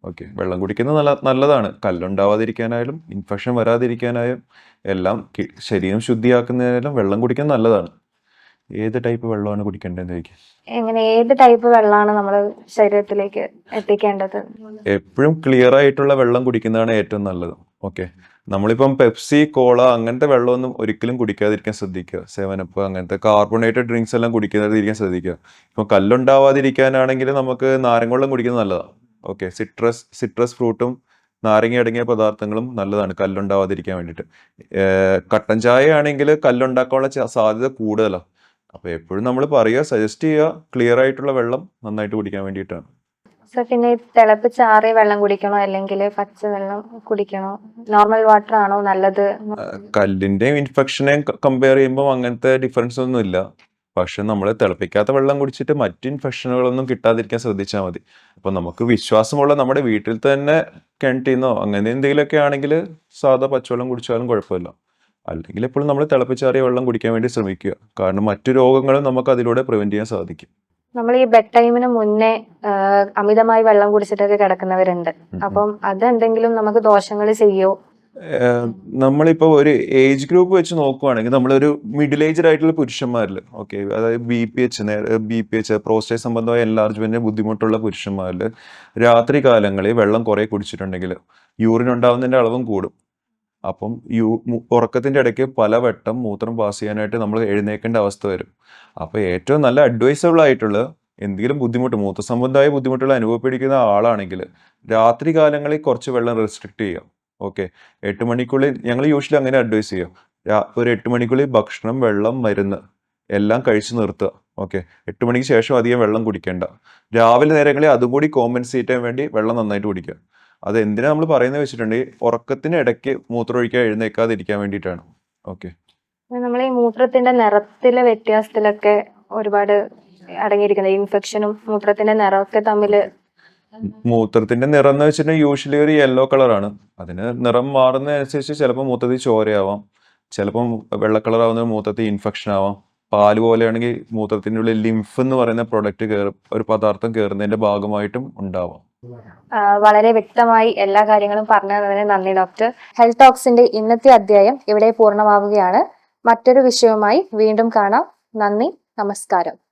Speaker 2: ഓക്കെ. വെള്ളം കുടിക്കുന്നത് നല്ല നല്ലതാണ്. കല്ലുണ്ടാവാതിരിക്കാനായാലും ഇൻഫെക്ഷൻ വരാതിരിക്കാനായാലും എല്ലാം ശരീരം ശുദ്ധിയാക്കുന്നതിനായാലും വെള്ളം കുടിക്കുന്നത് നല്ലതാണ്. ഏത് ടൈപ്പ് വെള്ളമാണ് കുടിക്കേണ്ടത്
Speaker 1: എങ്ങനെ ഏത് ടൈപ്പ് വെള്ളമാണ് നമ്മൾ ശരീരത്തിലേക്ക് എത്തിക്കേണ്ടത്?
Speaker 2: എപ്പോഴും ക്ലിയർ ആയിട്ടുള്ള വെള്ളം കുടിക്കുന്നതാണ് ഏറ്റവും നല്ലത്. ഓക്കെ നമ്മളിപ്പം പെപ്സി കോള അങ്ങനത്തെ വെള്ളമൊന്നും ഒരിക്കലും കുടിക്കാതിരിക്കാൻ ശ്രദ്ധിക്കുക. സെവനപ്പ് അങ്ങനത്തെ കാർബണേറ്റഡ് ഡ്രിങ്ക്സ് എല്ലാം കുടിക്കാതിരിക്കാൻ ശ്രദ്ധിക്കുക. ഇപ്പം കല്ലുണ്ടാവാതിരിക്കാനാണെങ്കിൽ നമുക്ക് നാരങ്ങവെള്ളം കുടിക്കുന്നത് നല്ലതാണ്. ഓക്കെ സിട്രസ് സിട്രസ് ഫ്രൂട്ടും നാരങ്ങ അടങ്ങിയ പദാർത്ഥങ്ങളും നല്ലതാണ് കല്ലുണ്ടാവാതിരിക്കാൻ വേണ്ടിയിട്ട്. കട്ടൻ ചായ ആണെങ്കിൽ കല്ലുണ്ടാക്കാനുള്ള സാധ്യത കൂടുതലാണ് അപ്പോൾ എപ്പോഴും നമ്മൾ പറയുക സജസ്റ്റ് ചെയ്യുക ക്ലിയർ ആയിട്ടുള്ള വെള്ളം നന്നായിട്ട് കുടിക്കാൻ വേണ്ടിയിട്ടാണ്.
Speaker 1: സർ പിന്നെ തിളപ്പിച്ചാറിയ വെള്ളം കുടിക്കണോ? അല്ലെങ്കിൽ പച്ചവെള്ളം കുടിക്കണോ? നോർമൽ വാട്ടർ ആണോ നല്ലത്?
Speaker 2: കല്ലിന്റെയും ഇൻഫെക്ഷനെയും കമ്പയർ ചെയ്യുമ്പോൾ അങ്ങനത്തെ ഡിഫറൻസ് ഒന്നും ഇല്ല. പക്ഷെ നമ്മൾ തിളപ്പിക്കാത്ത വെള്ളം കുടിച്ചിട്ട് മറ്റ് ഇൻഫെക്ഷനുകളൊന്നും കിട്ടാതിരിക്കാൻ ശ്രദ്ധിച്ചാൽ മതി. അപ്പോൾ നമുക്ക് വിശ്വാസമുള്ള നമ്മുടെ വീട്ടിൽ തന്നെ കിണറ്റിന്നോ അങ്ങനെ എന്തെങ്കിലുമൊക്കെ ആണെങ്കിൽ സാധാ പച്ചവെള്ളം കുടിച്ചാലും കുഴപ്പമില്ല. അല്ലെങ്കിൽ എപ്പോഴും നമ്മൾ തിളപ്പിച്ചാറിയ വെള്ളം കുടിക്കാൻ വേണ്ടി ശ്രമിക്കുക. കാരണം മറ്റു രോഗങ്ങളും നമുക്ക് അതിലൂടെ പ്രിവെന്റ് ചെയ്യാൻ സാധിക്കും.
Speaker 1: നമ്മൾ ഈ ബെഡ് ടൈമിന് മുന്നേ അമിതമായി വെള്ളം കുടിച്ചിട്ടൊക്കെ കിടക്കുന്നവരുണ്ട്. അപ്പം അതെന്തെങ്കിലും നമുക്ക് ദോഷങ്ങൾ ചെയ്യോ?
Speaker 2: നമ്മളിപ്പോ ഒരു ഏജ് ഗ്രൂപ്പ് വെച്ച് നോക്കുവാണെങ്കിൽ നമ്മളൊരു മിഡിൽ ഏജ്ഡ് ആയിട്ടുള്ള പുരുഷന്മാരിൽ ഓക്കെ അതായത് B P H B P H prostate സംബന്ധമായ എൻലാർജ്മെന്റ് ബുദ്ധിമുട്ടുള്ള പുരുഷന്മാരിൽ രാത്രി കാലങ്ങളിൽ വെള്ളം കുറെ കുടിച്ചിട്ടുണ്ടെങ്കിൽ യൂറിൻ ഉണ്ടാവുന്നതിന്റെ അളവും കൂടും. അപ്പം യു ഉറക്കത്തിന്റെ ഇടയ്ക്ക് പലവട്ടം മൂത്രം പാസ് ചെയ്യാനായിട്ട് നമ്മൾ എഴുന്നേക്കേണ്ട അവസ്ഥ വരും. അപ്പോൾ ഏറ്റവും നല്ല അഡ്വൈസബിൾ ആയിട്ടുള്ള എന്തെങ്കിലും ബുദ്ധിമുട്ട് മൂത്ര സംബന്ധമായ ബുദ്ധിമുട്ടുകൾ അനുഭവപ്പെടുന്ന ആളാണെങ്കിൽ രാത്രി കാലങ്ങളിൽ കുറച്ച് വെള്ളം റെസ്ട്രിക്ട് ചെയ്യാം. ഓക്കെ എട്ട് മണിക്കുള്ളിൽ ഞങ്ങൾ യൂഷ്വലി അങ്ങനെ അഡ്വൈസ് ചെയ്യും. ഒരു എട്ട് മണിക്കുള്ളിൽ ഭക്ഷണം വെള്ളം മരുന്ന് എല്ലാം കഴിച്ചു നിർത്തുക. ഓക്കെ എട്ട് മണിക്ക് ശേഷം അധികം വെള്ളം കുടിക്കേണ്ട. രാവിലെ നേരങ്ങളിൽ അതും കൂടി കോമ്പൻസേറ്റ് ചെയ്യാൻ വേണ്ടി വെള്ളം നന്നായിട്ട് കുടിക്കുക. അത് എന്തിനാ നമ്മൾ പറയുന്നത് വെച്ചിട്ടുണ്ടെങ്കിൽ ഉറക്കത്തിന് ഇടയ്ക്ക് മൂത്രമൊഴിക്കാൻ എഴുന്നേക്കാതിരിക്കാൻ വേണ്ടിയിട്ടാണ്. ഓക്കെ.
Speaker 1: നമ്മൾ ഈ മൂത്രത്തിന്റെ നിറത്തിലെ വ്യത്യാസത്തിലൊക്കെ ഒരുപാട് അടങ്ങിയിരിക്കുന്നത്. ഇൻഫെക്ഷനും മൂത്രത്തിന്റെ നിറമൊക്കെ തമ്മിൽ
Speaker 2: മൂത്രത്തിന്റെ നിറം എന്ന് വെച്ചിട്ടുണ്ടെങ്കിൽ യൂഷ്വലി ഒരു യെല്ലോ കളറാണ്. അതിന് നിറം മാറുന്നതനുസരിച്ച് ചിലപ്പോൾ മൂത്രത്തിൽ ചോരയാവാം. ചിലപ്പം വെള്ള കളർ ആവുന്ന മൂത്രത്തിൽ ഇൻഫെക്ഷൻ ആവാം. പാൽ പോലെയാണെങ്കിൽ മൂത്രത്തിന്റെ ഉള്ളിൽ ലിംഫ് എന്ന് പറയുന്ന പ്രൊഡക്റ്റ് കയറും ഒരു പദാർത്ഥം കയറുന്നതിന്റെ ഭാഗമായിട്ടും ഉണ്ടാവാം.
Speaker 1: വളരെ വ്യക്തമായി എല്ലാ കാര്യങ്ങളും പറഞ്ഞു തന്നതിന് നന്ദി ഡോക്ടർ. ഹെൽത്ത് ടോക്സിന്റെ ഇന്നത്തെ അധ്യായം ഇവിടെ പൂർണമാവുകയാണ്. മറ്റൊരു വിഷയവുമായി വീണ്ടും കാണാം. നന്ദി നമസ്കാരം.